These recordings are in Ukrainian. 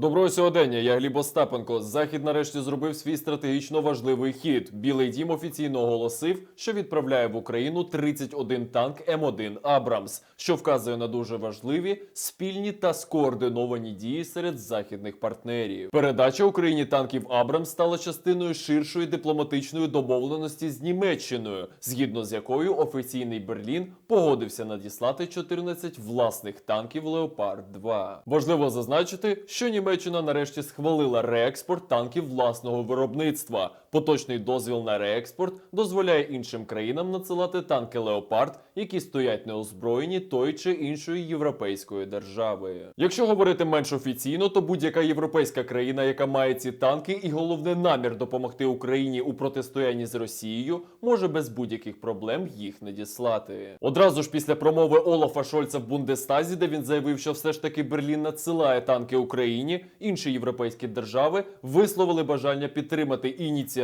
Доброго сьогодення, я Гліб Остапенко. Захід нарешті зробив свій стратегічно важливий хід. Білий дім офіційно оголосив, що відправляє в Україну 31 танк М1 Абрамс, що вказує на дуже важливі спільні та скоординовані дії серед західних партнерів. Передача Україні танків Абрамс стала частиною ширшої дипломатичної домовленості з Німеччиною, згідно з якою офіційний Берлін погодився надіслати 14 власних танків Леопард 2. Важливо зазначити, що Німеччина нарешті схвалила реекспорт танків власного виробництва. Поточний дозвіл на реекспорт дозволяє іншим країнам надсилати танки Леопард, які стоять неозброєні тої чи іншої європейської держави. Якщо говорити менш офіційно, то будь-яка європейська країна, яка має ці танки, і головне намір допомогти Україні у протистоянні з Росією, може без будь-яких проблем їх надіслати. Одразу ж після промови Олафа Шольца в Бундестазі, де він заявив, що все ж таки Берлін надсилає танки Україні, інші європейські держави висловили бажання підтримати ініціативу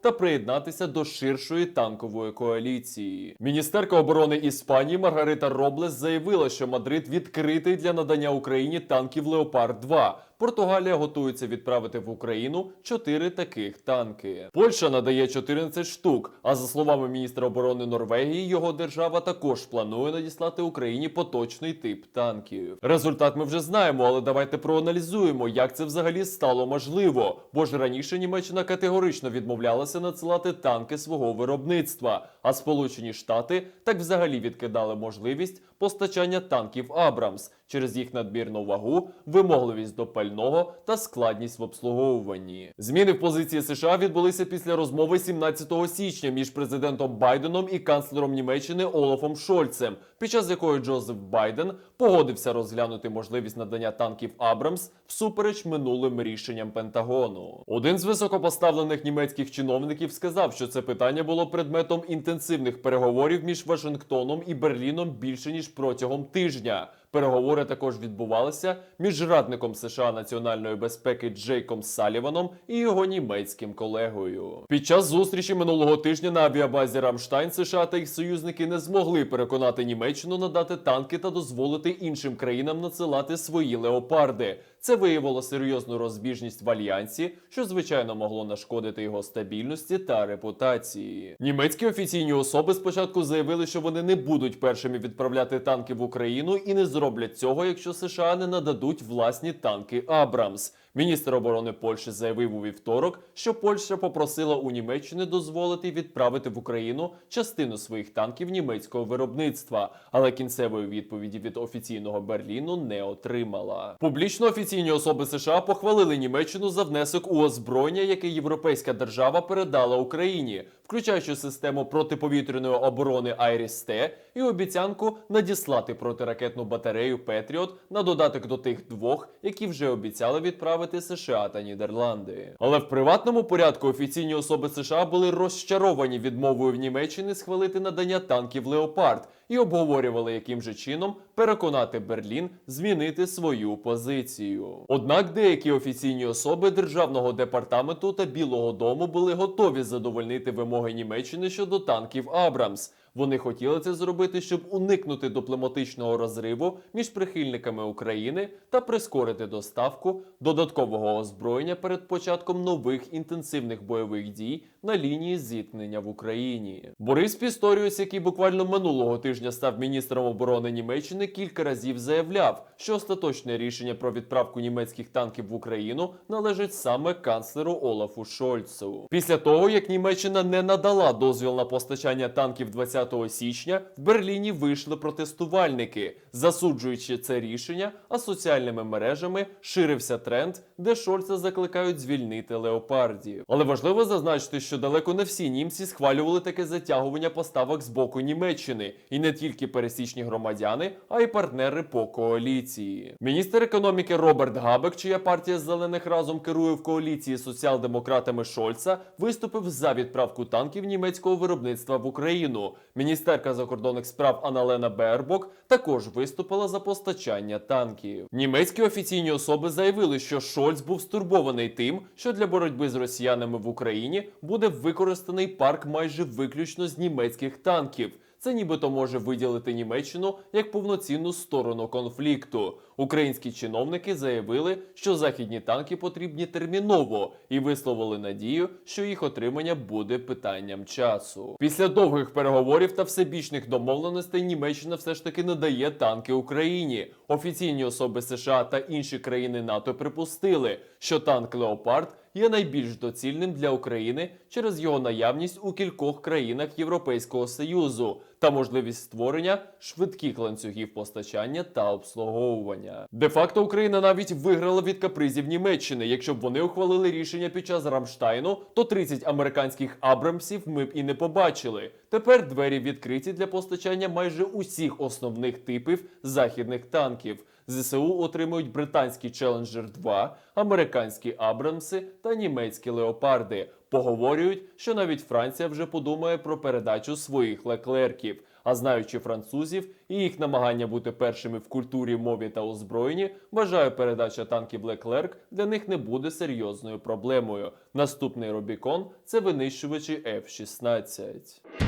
та приєднатися до ширшої танкової коаліції. Міністерка оборони Іспанії Маргарита Роблес заявила, що Мадрид відкритий для надання Україні танків Леопард 2 Португалія готується відправити в Україну 4 таких танки. Польща надає 14 штук. А за словами міністра оборони Норвегії, його держава також планує надіслати Україні поточний тип танків. Результат ми вже знаємо, але давайте проаналізуємо, як це взагалі стало можливо. Бо ж раніше Німеччина категорично відмовлялася надсилати танки свого виробництва, а Сполучені Штати так взагалі відкидали можливість постачання танків Абрамс через їх надмірну вагу, вимогливість до пального та складність в обслуговуванні. Зміни в позиції США відбулися після розмови 17 січня між президентом Байденом і канцлером Німеччини Олафом Шольцем, під час якої Джозеф Байден погодився розглянути можливість надання танків Абрамс всупереч минулим рішенням Пентагону. Один з високопоставлених німецьких чиновників сказав, що це питання було предметом інтенсивних переговорів між Вашингтоном і Берліном більше ніж протягом тижня. Переговори також відбувалися між радником США національної безпеки Джейком Саліваном і його німецьким колегою. Під час зустрічі минулого тижня на авіабазі Рамштайн США та їх союзники не змогли переконати Німеччину надати танки та дозволити іншим країнам надсилати свої леопарди. Це виявило серйозну розбіжність в альянсі, що звичайно могло нашкодити його стабільності та репутації. Німецькі офіційні особи спочатку заявили, що вони не будуть першими відправляти танки в Україну і не зроблять цього, якщо США не нададуть власні танки Абрамс. Міністр оборони Польщі заявив у вівторок, що Польща попросила у Німеччини дозволити відправити в Україну частину своїх танків німецького виробництва, але кінцевої відповіді від офіційного Берліну не отримала. Публічно офіційні особи США похвалили Німеччину за внесок у озброєння, яке європейська держава передала Україні, включаючи систему протиповітряної оборони Айріс-Т і обіцянку надіслати протиракетну батарею Петріот на додаток до тих двох, які вже обіцяли відправити США та Нідерланди. Але в приватному порядку офіційні особи США були розчаровані відмовою в Німеччині схвалити надання танків Леопард і обговорювали, яким же чином переконати Берлін змінити свою позицію. Однак деякі офіційні особи державного департаменту та Білого Дому були готові задовольнити вимоги Німеччини щодо танків Абрамс. Вони хотіли це зробити, щоб уникнути дипломатичного розриву між прихильниками України та прискорити доставку додаткового озброєння перед початком нових інтенсивних бойових дій на лінії зіткнення в Україні. Борис Пісторіус, який буквально минулого тижня став міністром оборони Німеччини, кілька разів заявляв, що остаточне рішення про відправку німецьких танків в Україну належить саме канцлеру Олафу Шольцу. Після того, як Німеччина не надала дозвіл на постачання танків 20 січня, в Берліні вийшли протестувальники, засуджуючи це рішення, а соціальними мережами ширився тренд, де Шольца закликають звільнити леопардів. Але важливо зазначити, що далеко не всі німці схвалювали таке затягування поставок з боку Німеччини, і не тільки пересічні громадяни, а й партнери по коаліції. Міністр економіки Роберт Габек, чия партія зелених разом керує в коаліції соціал-демократами Шольца, виступив за відправку танків німецького виробництва в Україну. Міністерка закордонних справ Аналена Бербок також виступила за постачання танків. Німецькі офіційні особи заявили, що Шольц був стурбований тим, що для боротьби з росіянами в Україні буде використаний парк майже виключно з німецьких танків. Це нібито може виділити Німеччину як повноцінну сторону конфлікту. Українські чиновники заявили, що західні танки потрібні терміново і висловили надію, що їх отримання буде питанням часу. Після довгих переговорів та всебічних домовленостей Німеччина все ж таки надає танки Україні. Офіційні особи США та інші країни НАТО припустили, що танк Леопард є найбільш доцільним для України через його наявність у кількох країнах Європейського Союзу та можливість створення швидких ланцюгів постачання та обслуговування. Де-факто Україна навіть виграла від капризів Німеччини. Якщо б вони ухвалили рішення під час Рамштайну, то 30 американських Абрамсів ми б і не побачили. Тепер двері відкриті для постачання майже усіх основних типів західних танків. ЗСУ отримують британський Челенджер 2, американські Абрамси та німецькі леопарди. Поговорюють, що навіть Франція вже подумає про передачу своїх леклерків. А знаючи французів і їх намагання бути першими в культурі, мові та озброєнні, вважаю, передача танків Леклерк для них не буде серйозною проблемою. Наступний Рубікон це винищувачі F-16.